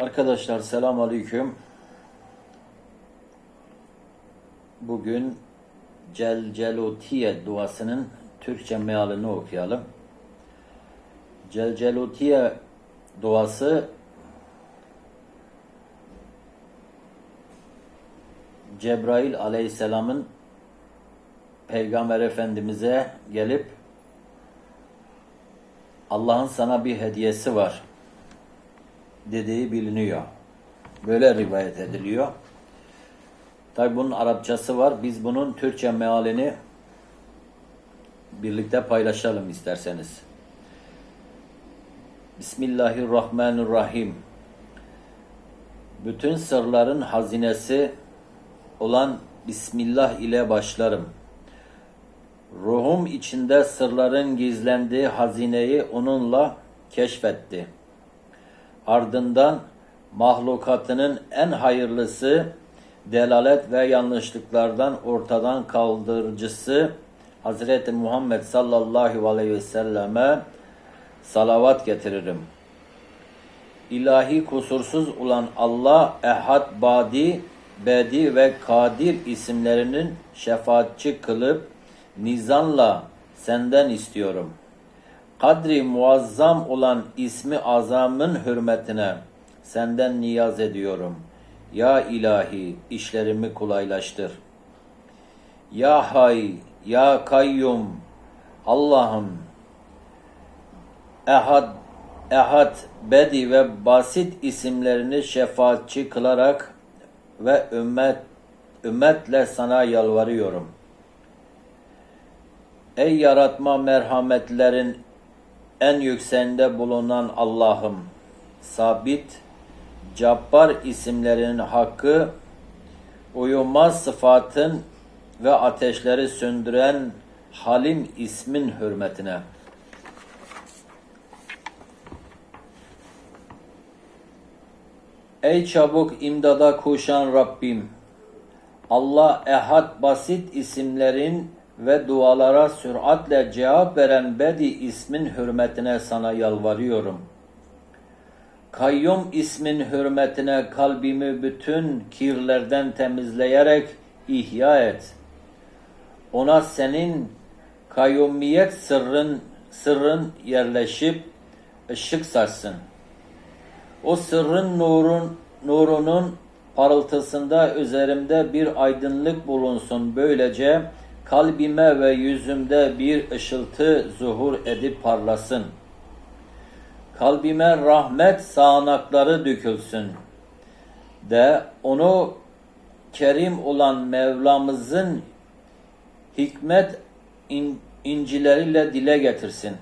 Arkadaşlar selam aleyküm. Bugün Cel Celutiye duasının Türkçe mealini okuyalım. Cel Celutiye duası Cebrail aleyhisselamın Peygamber Efendimiz'e gelip Allah'ın sana bir hediyesi var dediği biliniyor. Böyle rivayet ediliyor. Tabi bunun Arapçası var. Biz bunun Türkçe mealini birlikte paylaşalım isterseniz. Bismillahirrahmanirrahim. Bütün sırların hazinesi olan Bismillah ile başlarım. Ruhum içinde sırların gizlendiği hazineyi onunla keşfetti. Ardından mahlukatının en hayırlısı, delalet ve yanlışlıklardan ortadan kaldırıcısı Hazreti Muhammed sallallahu aleyhi ve selleme salavat getiririm. İlahi kusursuz olan Allah, Ehad, Badi, Bedi ve Kadir isimlerinin şefaatçi kılıp nizanla senden istiyorum. Kadri muazzam olan ismi azamın hürmetine senden niyaz ediyorum. Ya ilahi işlerimi kolaylaştır. Ya hay, ya kayyum, Allah'ım Ehad, Ehad, Bedi ve Basit isimlerini şefaatçi kılarak ve ümmet ümmetle sana yalvarıyorum. Ey yaratma merhametlerin en yükseğinde bulunan Allah'ım, sabit, cabbar isimlerinin hakkı, uyumaz sıfatın ve ateşleri söndüren Halim ismin hürmetine. Ey çabuk imdada koşan Rabbim! Allah ehad basit isimlerin ve dualara süratle cevap veren Bedi ismin hürmetine sana yalvarıyorum. Kayyum ismin hürmetine kalbimi bütün kirlerden temizleyerek ihya et. Ona senin kayyumiyet sırrın sırrın yerleşip ışık saçsın. O sırrın nurun nurunun parıltısında üzerimde bir aydınlık bulunsun. Böylece kalbime ve yüzümde bir ışıltı zuhur edip parlasın. Kalbime rahmet sağanakları dökülsün. De onu kerim olan Mevlamızın hikmet in, incileriyle dile getirsin.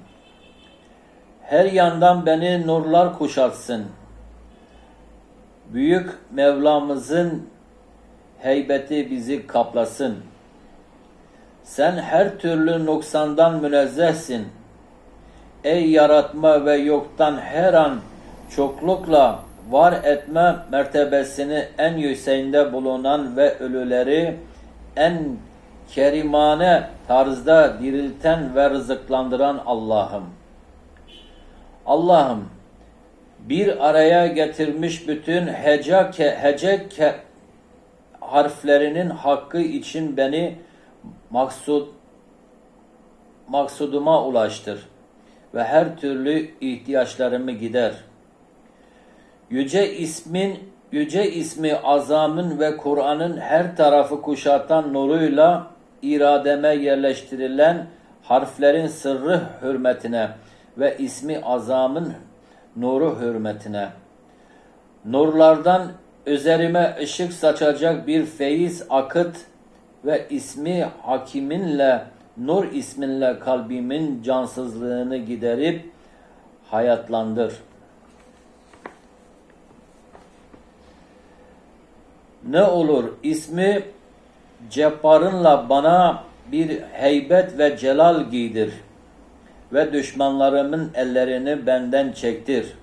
Her yandan beni nurlar kuşatsın. Büyük Mevlamızın heybeti bizi kaplasın. Sen her türlü noksandan münezzehsin. Ey yaratma ve yoktan her an çoklukla var etme mertebesini en yükseğinde bulunan ve ölüleri en kerimane tarzda dirilten ve rızıklandıran Allah'ım. Allah'ım bir araya getirmiş bütün hece ke, harflerinin hakkı için beni maksud maksuduma ulaştır ve her türlü ihtiyaçlarımı gider. Yüce ismin, yüce ismi azamın ve Kur'an'ın her tarafı kuşatan nuruyla irademe yerleştirilen harflerin sırrı hürmetine ve ismi azamın nuru hürmetine. Nurlardan üzerime ışık saçacak bir feyiz akıt ve ismi hakiminle nur isminle kalbimin cansızlığını giderip hayatlandır. Ne olur ismi cebbarınla bana bir heybet ve celal giydir ve düşmanlarımın ellerini benden çektir.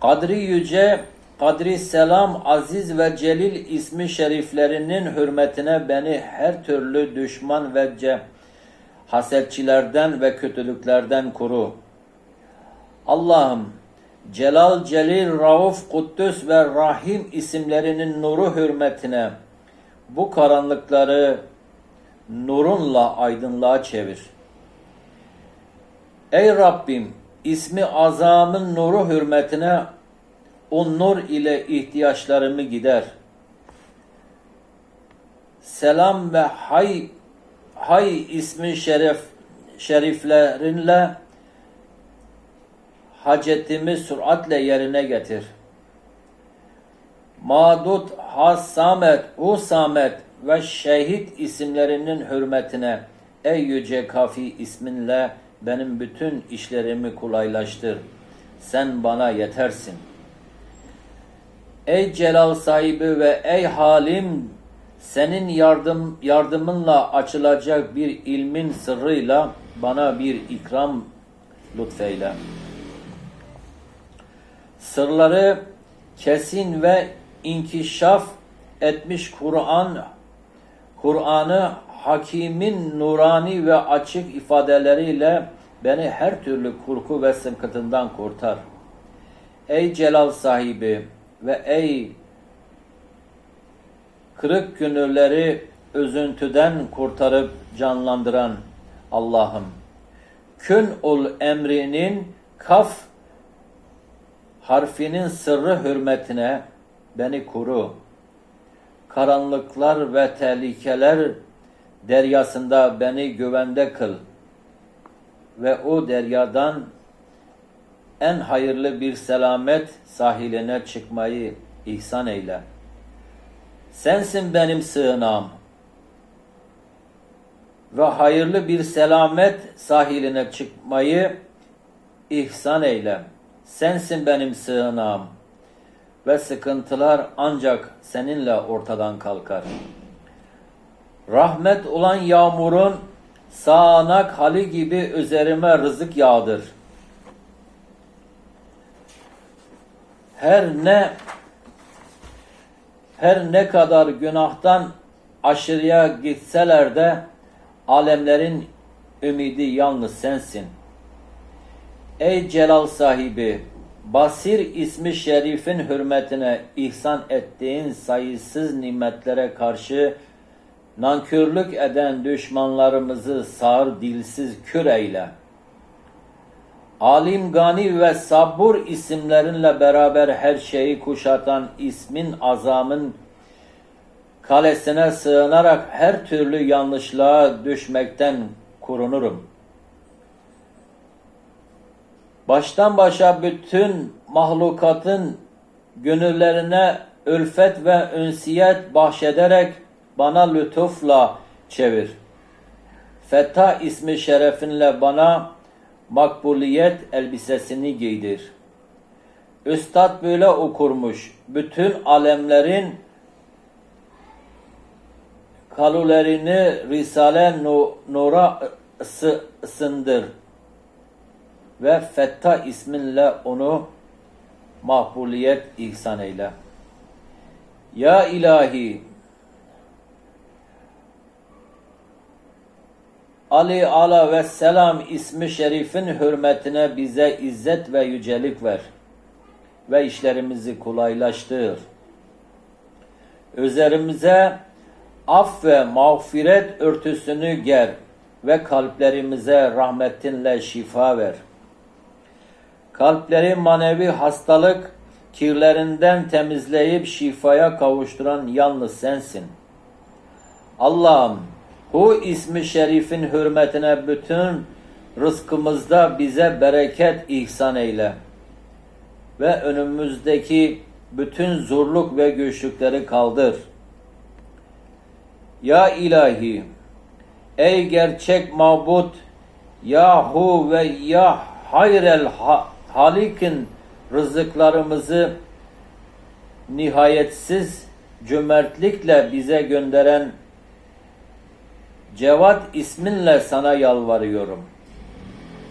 Kadri yüce Kadri selam, aziz ve celil ismi şeriflerinin hürmetine beni her türlü düşman ve ce hasetçilerden ve kötülüklerden koru. Allah'ım Celal, Celil, Rauf, Kuddüs ve Rahim isimlerinin nuru hürmetine bu karanlıkları nurunla aydınlığa çevir. Ey Rabbim, ismi azamın nuru hürmetine o nur ile ihtiyaçlarımı gider. Selam ve hay hay ismi şeref şeriflerinle hacetimi süratle yerine getir. Madud, Has Samet, Hu Samet ve Şehit isimlerinin hürmetine ey yüce kafi isminle benim bütün işlerimi kolaylaştır. Sen bana yetersin. Ey celal sahibi ve ey halim senin yardım yardımınla açılacak bir ilmin sırrıyla bana bir ikram lütfeyle. Sırları kesin ve inkişaf etmiş Kur'an Kur'an'ı hakimin nurani ve açık ifadeleriyle beni her türlü korku ve sıkıntından kurtar. Ey celal sahibi ve ey kırık gönülleri üzüntüden kurtarıp canlandıran Allah'ım. Kün ol emrinin kaf harfinin sırrı hürmetine beni koru. Karanlıklar ve tehlikeler deryasında beni güvende kıl. Ve o deryadan en hayırlı bir selamet sahiline çıkmayı ihsan eyle. Sensin benim sığınağım. Ve hayırlı bir selamet sahiline çıkmayı ihsan eyle. Sensin benim sığınağım. Ve sıkıntılar ancak seninle ortadan kalkar. Rahmet olan yağmurun sağanak hali gibi üzerime rızık yağdır. Her ne her ne kadar günahtan aşırıya gitseler de alemlerin ümidi yalnız sensin. Ey celal sahibi, Basir ismi şerifin hürmetine ihsan ettiğin sayısız nimetlere karşı nankörlük eden düşmanlarımızı sağır dilsiz kür eyle. Alim Gani ve Sabur isimlerinle beraber her şeyi kuşatan ismin azamın kalesine sığınarak her türlü yanlışlığa düşmekten korunurum. Baştan başa bütün mahlukatın gönüllerine ülfet ve ünsiyet bahşederek bana lütufla çevir. Fettah ismi şerefinle bana makbuliyet elbisesini giydir. Üstad böyle okurmuş. Bütün alemlerin kalulerini Risale Nur'a ısındır. Ve Fettah isminle onu mahbuliyet ihsan eyle. Ya ilahi Ali ala ve selam ismi şerifin hürmetine bize izzet ve yücelik ver ve işlerimizi kolaylaştır. Üzerimize af ve mağfiret örtüsünü ger ve kalplerimize rahmetinle şifa ver. Kalpleri manevi hastalık kirlerinden temizleyip şifaya kavuşturan yalnız sensin. Allah'ım Hu ismi şerifin hürmetine bütün rızkımızda bize bereket ihsan eyle. Ve önümüzdeki bütün zorluk ve güçlükleri kaldır. Ya ilahi, ey gerçek mabut, Yahu ve ya hayrel ha halikin rızıklarımızı nihayetsiz cömertlikle bize gönderen Cevat isminle sana yalvarıyorum.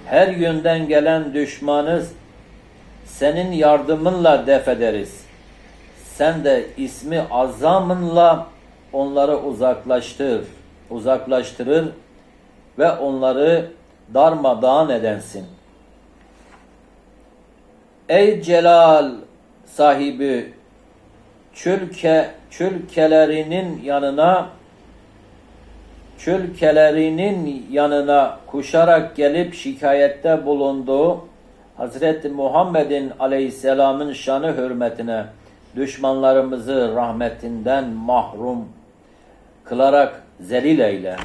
Her yönden gelen düşmanı senin yardımınla def ederiz. Sen de ismi azamınla onları uzaklaştır, uzaklaştırır ve onları darmadağın edensin. Ey celal sahibi çülke çülkelerinin yanına çülkelerinin yanına kuşarak gelip şikayette bulunduğu Hazreti Muhammed'in aleyhisselamın şanı hürmetine düşmanlarımızı rahmetinden mahrum kılarak zelil eyle.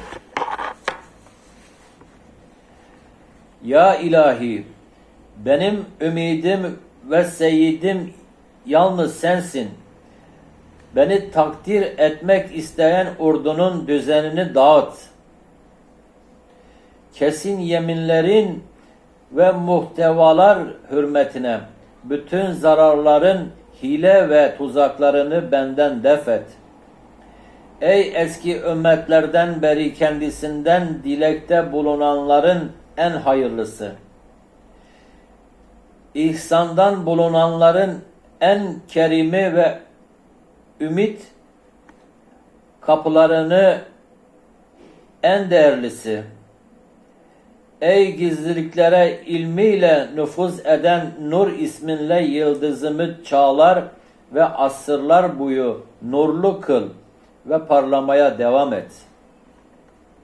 Ya ilahi benim ümidim ve seyyidim yalnız sensin. Beni takdir etmek isteyen ordunun düzenini dağıt. Kesin yeminlerin ve muhtevalar hürmetine bütün zararların hile ve tuzaklarını benden def et. Ey eski ümmetlerden beri kendisinden dilekte bulunanların en hayırlısı. İhsandan bulunanların en kerimi ve ümit kapılarını en değerlisi. Ey gizliliklere ilmiyle nüfuz eden Nur isminle yıldızımı çağlar ve asırlar boyu nurlu kıl ve parlamaya devam et.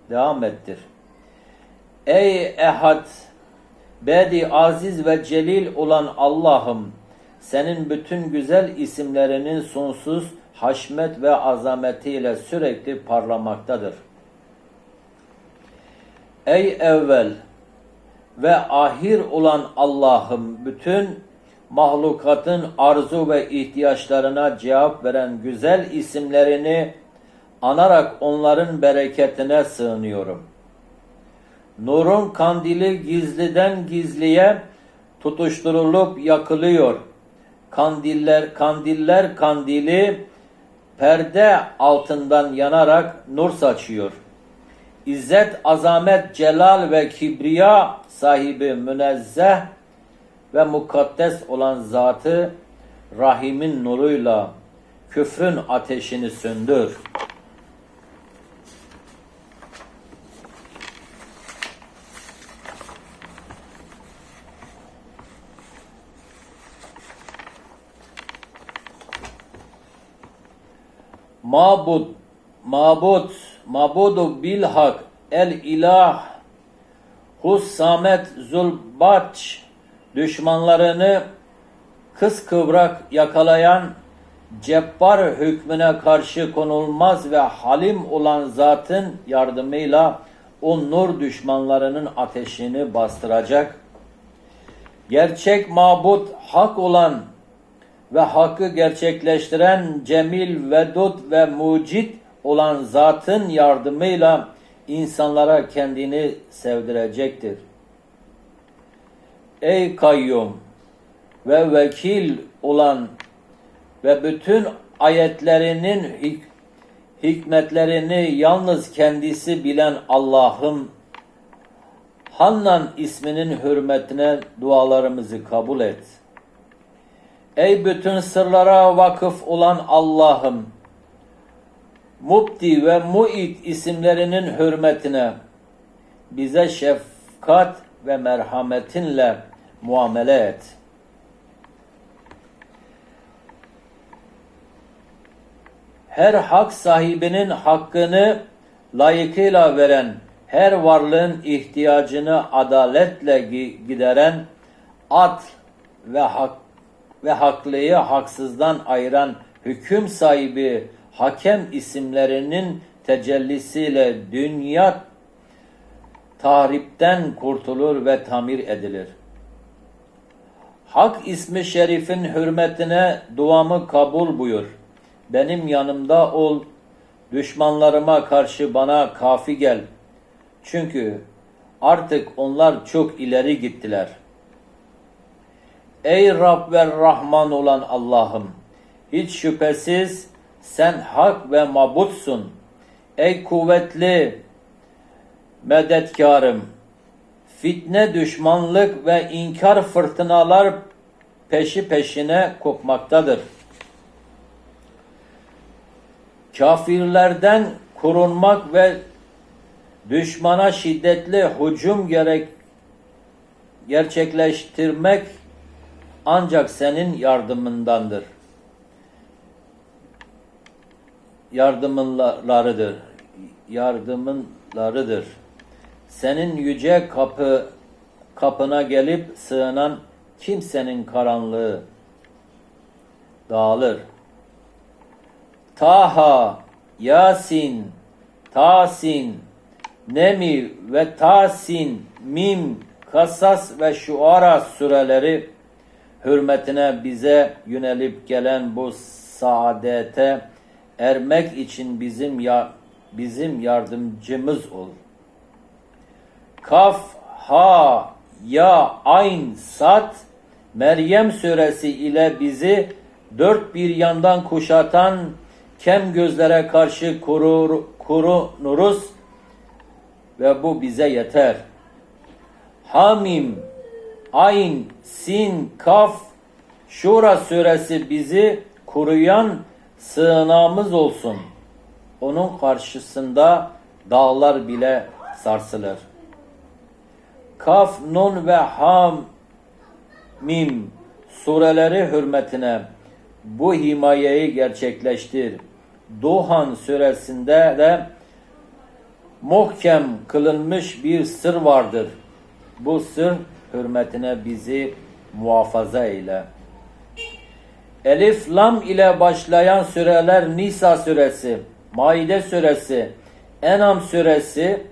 Devam ettir. Ey ehad, bedi aziz ve celil olan Allah'ım, senin bütün güzel isimlerinin sonsuz haşmet ve azametiyle sürekli parlamaktadır. Ey evvel ve ahir olan Allah'ım bütün mahlukatın arzu ve ihtiyaçlarına cevap veren güzel isimlerini anarak onların bereketine sığınıyorum. Nurun kandili gizliden gizliye tutuşturulup yakılıyor. Kandiller, kandiller kandili perde altından yanarak nur saçıyor. İzzet, azamet, celal ve kibriya sahibi münezzeh ve mukaddes olan zatı rahimin nuruyla küfrün ateşini söndür. Mabud, mabud, mabudu bil hak, el ilah, hus samet zulbaç, düşmanlarını kıskıvrak yakalayan, cebbar hükmüne karşı konulmaz ve halim olan zatın yardımıyla o nur düşmanlarının ateşini bastıracak. Gerçek mabut hak olan ve hakkı gerçekleştiren cemil, vedud ve mucit olan zatın yardımıyla insanlara kendini sevdirecektir. Ey kayyum ve vekil olan ve bütün ayetlerinin hik hikmetlerini yalnız kendisi bilen Allah'ım Hannan isminin hürmetine dualarımızı kabul et. Ey bütün sırlara vakıf olan Allah'ım Mubdi ve Muit isimlerinin hürmetine bize şefkat ve merhametinle muamele et. Her hak sahibinin hakkını layıkıyla veren, her varlığın ihtiyacını adaletle gideren, at ve hak ve haklıyı haksızdan ayıran hüküm sahibi hakem isimlerinin tecellisiyle dünya tahripten kurtulur ve tamir edilir. Hak ismi şerifin hürmetine duamı kabul buyur. Benim yanımda ol, düşmanlarıma karşı bana kafi gel. Çünkü artık onlar çok ileri gittiler. Ey Rab ve Rahman olan Allah'ım, hiç şüphesiz sen hak ve mabutsun. Ey kuvvetli medetkarım, fitne, düşmanlık ve inkar fırtınalar peşi peşine kopmaktadır. Kafirlerden korunmak ve düşmana şiddetli hücum gerek gerçekleştirmek ancak senin yardımındandır. Yardımlarıdır. Yardımınlarıdır. Senin yüce kapı kapına gelip sığınan kimsenin karanlığı dağılır. Taha, Yasin, Tasin, Nemi ve Tasin, Mim, Kasas ve Şuara sureleri hürmetine bize yönelip gelen bu saadete ermek için bizim ya bizim yardımcımız ol. Kaf, Ha, Ya, Ayn, Sat, Meryem suresi ile bizi dört bir yandan kuşatan kem gözlere karşı kurur, kurunuruz ve bu bize yeter. Hamim, Ayn, Sin, Kaf, Şura suresi bizi kuruyan sığınağımız olsun. Onun karşısında dağlar bile sarsılır. Kaf, Nun ve Ham, Mim sureleri hürmetine bu himayeyi gerçekleştir. Duhan suresinde de muhkem kılınmış bir sır vardır. Bu sır hürmetine bizi muhafaza eyle. Elif Lam ile başlayan süreler Nisa suresi, Maide suresi, Enam suresi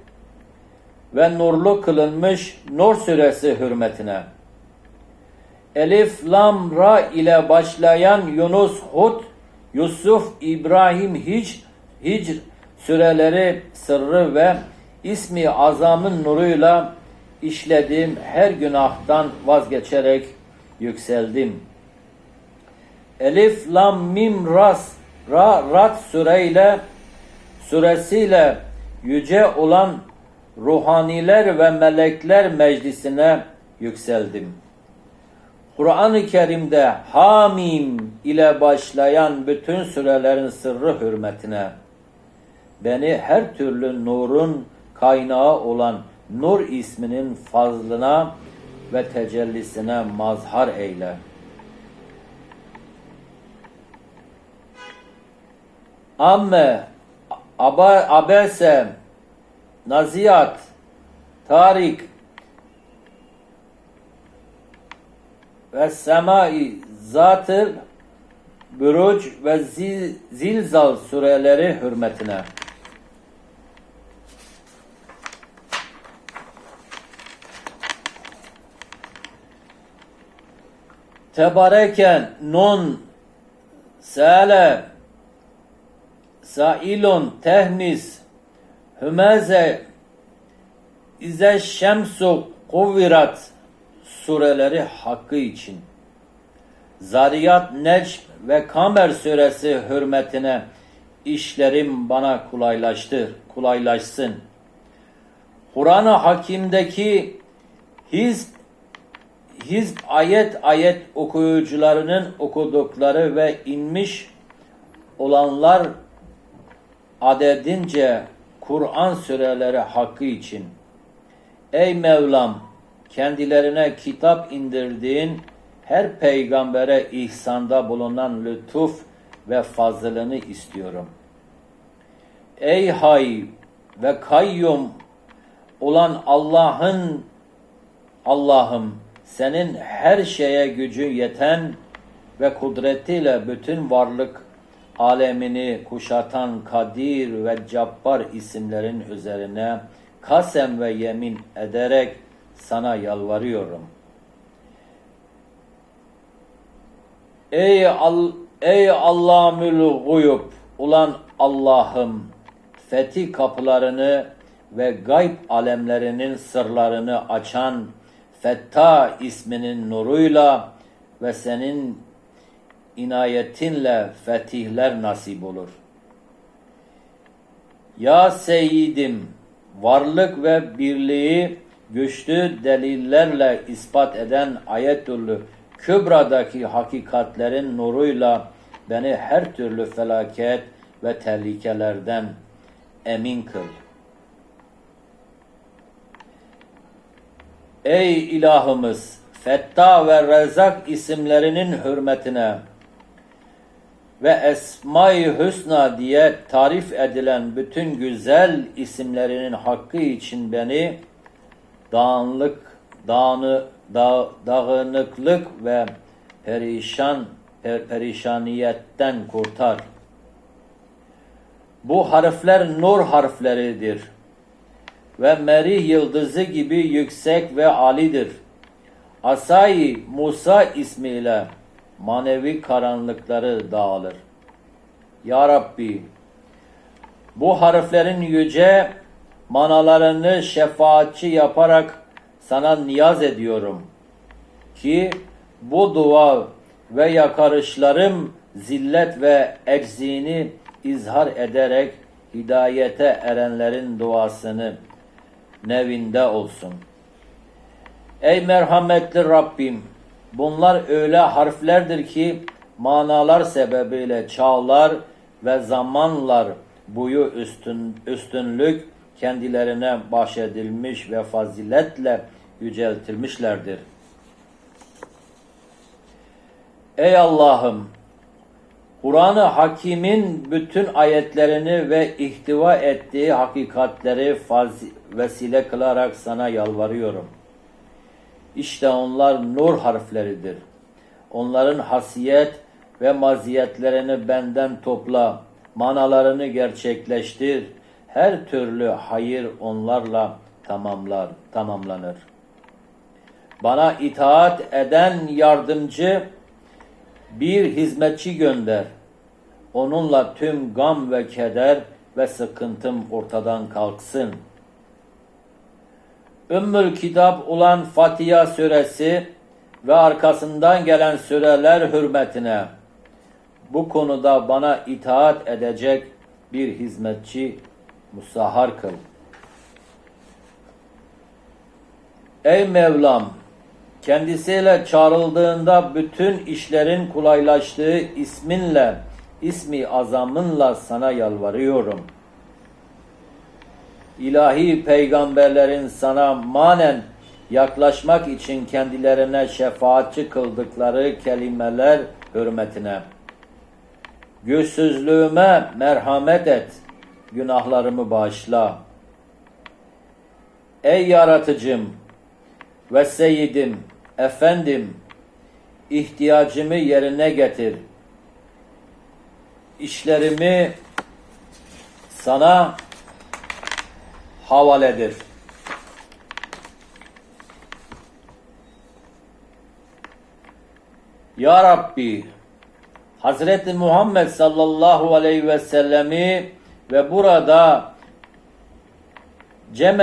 ve nurlu kılınmış Nur suresi hürmetine. Elif Lam Ra ile başlayan Yunus Hud, Yusuf, İbrahim, Hicr, Hicr süreleri sırrı ve ismi azamın nuruyla işlediğim her günahtan vazgeçerek yükseldim. Elif, Lam, Mim, Ras, Ra, Rat süreyle süresiyle yüce olan ruhaniler ve melekler meclisine yükseldim. Kur'an-ı Kerim'de Hamim ile başlayan bütün sürelerin sırrı hürmetine beni her türlü nurun kaynağı olan Nur isminin fazlına ve tecellisine mazhar eyle. Amme, aba, abese, naziyat, tarik ve semai zatır buruc ve zil, zilzal sureleri hürmetine. Tebareken nun sale sailun tehmis hümeze ize şemsu kuvvirat sureleri hakkı için Zariyat, Necm ve Kamer suresi hürmetine işlerim bana kolaylaştır, kolaylaşsın. Kur'an-ı Hakim'deki hizb, hizb ayet ayet okuyucularının okudukları ve inmiş olanlar adedince Kur'an süreleri hakkı için. Ey Mevlam kendilerine kitap indirdiğin her peygambere ihsanda bulunan lütuf ve fazlını istiyorum. Ey hay ve kayyum olan Allah'ın Allah'ım senin her şeye gücü yeten ve kudretiyle bütün varlık alemini kuşatan Kadir ve Cabbar isimlerin üzerine kasem ve yemin ederek sana yalvarıyorum.'' Ey al ey Allah'ül guyub ulan Allah'ım fethi kapılarını ve gayb alemlerinin sırlarını açan Fetta isminin nuruyla ve senin inayetinle fetihler nasip olur. Ya Seyyidim, varlık ve birliği güçlü delillerle ispat eden ayetüllü Kübra'daki hakikatlerin nuruyla beni her türlü felaket ve tehlikelerden emin kıl. Ey ilahımız Fettah ve Rezzak isimlerinin hürmetine ve Esma-i Hüsna diye tarif edilen bütün güzel isimlerinin hakkı için beni dağınık, dağını, dağ, dağınıklık ve perişan per, perişaniyetten kurtar. Bu harfler nur harfleridir ve merih yıldızı gibi yüksek ve alidir. Asai Musa ismiyle manevi karanlıkları dağılır. Ya Rabbi, bu harflerin yüce manalarını şefaatçi yaparak sana niyaz ediyorum ki bu dua ve yakarışlarım zillet ve eczini izhar ederek hidayete erenlerin duasını nevinde olsun. Ey merhametli Rabbim, bunlar öyle harflerdir ki manalar sebebiyle çağlar ve zamanlar boyu üstün, üstünlük kendilerine bahşedilmiş ve faziletle yüceltilmişlerdir. Ey Allah'ım, Kur'an-ı Hakim'in bütün ayetlerini ve ihtiva ettiği hakikatleri vesile kılarak sana yalvarıyorum. İşte onlar nur harfleridir. Onların hasiyet ve maziyetlerini benden topla, manalarını gerçekleştir. Her türlü hayır onlarla tamamlar, tamamlanır. Bana itaat eden yardımcı bir hizmetçi gönder. Onunla tüm gam ve keder ve sıkıntım ortadan kalksın. Ümmül Kitap olan Fatiha suresi ve arkasından gelen süreler hürmetine bu konuda bana itaat edecek bir hizmetçi musahhar kıl. Ey Mevlam! Kendisiyle çağrıldığında bütün işlerin kolaylaştığı isminle, ismi azamınla sana yalvarıyorum. İlahi peygamberlerin sana manen yaklaşmak için kendilerine şefaatçi kıldıkları kelimeler hürmetine. Güçsüzlüğüme merhamet et, günahlarımı bağışla. Ey yaratıcım ve seyyidim, efendim, ihtiyacımı yerine getir. İşlerimi sana havaledir. Ya Rabbi, Hazreti Muhammed sallallahu aleyhi ve sellemi ve burada cem